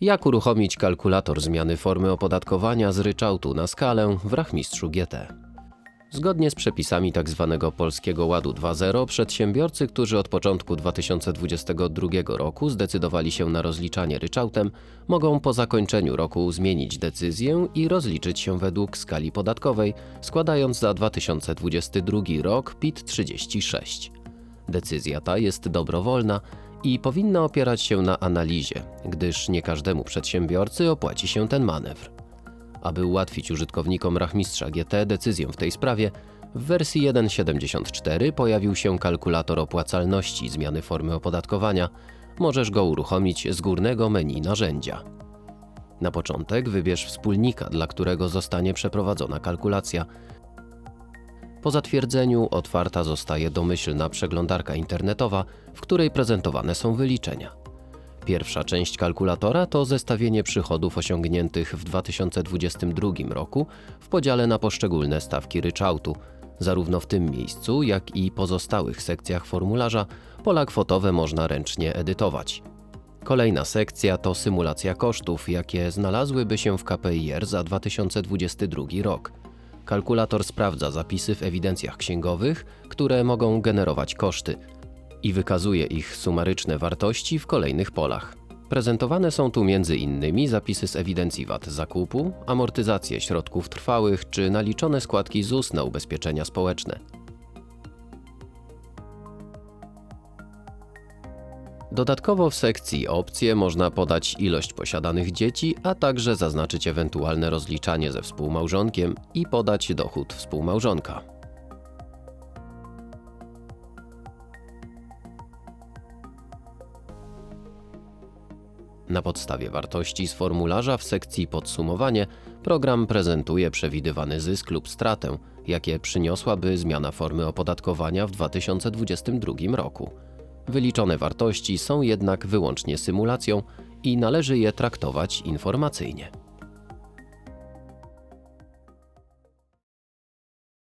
Jak uruchomić kalkulator zmiany formy opodatkowania z ryczałtu na skalę w rachmistrzu GT? Zgodnie z przepisami tzw. Polskiego Ładu 2.0 przedsiębiorcy, którzy od początku 2022 roku zdecydowali się na rozliczanie ryczałtem, mogą po zakończeniu roku zmienić decyzję i rozliczyć się według skali podatkowej, składając za 2022 rok PIT 36. Decyzja ta jest dobrowolna i powinna opierać się na analizie, gdyż nie każdemu przedsiębiorcy opłaci się ten manewr. Aby ułatwić użytkownikom rachmistrza GT decyzję w tej sprawie, w wersji 1.74 pojawił się kalkulator opłacalności zmiany formy opodatkowania. Możesz go uruchomić z górnego menu narzędzia. Na początek wybierz wspólnika, dla którego zostanie przeprowadzona kalkulacja. Po zatwierdzeniu otwarta zostaje domyślna przeglądarka internetowa, w której prezentowane są wyliczenia. Pierwsza część kalkulatora to zestawienie przychodów osiągniętych w 2022 roku w podziale na poszczególne stawki ryczałtu. Zarówno w tym miejscu, jak i pozostałych sekcjach formularza pola kwotowe można ręcznie edytować. Kolejna sekcja to symulacja kosztów, jakie znalazłyby się w KPIR za 2022 rok. Kalkulator sprawdza zapisy w ewidencjach księgowych, które mogą generować koszty i wykazuje ich sumaryczne wartości w kolejnych polach. Prezentowane są tu m.in. zapisy z ewidencji VAT zakupu, amortyzacje środków trwałych czy naliczone składki ZUS na ubezpieczenia społeczne. Dodatkowo w sekcji opcje można podać ilość posiadanych dzieci, a także zaznaczyć ewentualne rozliczanie ze współmałżonkiem i podać dochód współmałżonka. Na podstawie wartości z formularza w sekcji Podsumowanie program prezentuje przewidywany zysk lub stratę, jakie przyniosłaby zmiana formy opodatkowania w 2022 roku. Wyliczone wartości są jednak wyłącznie symulacją i należy je traktować informacyjnie.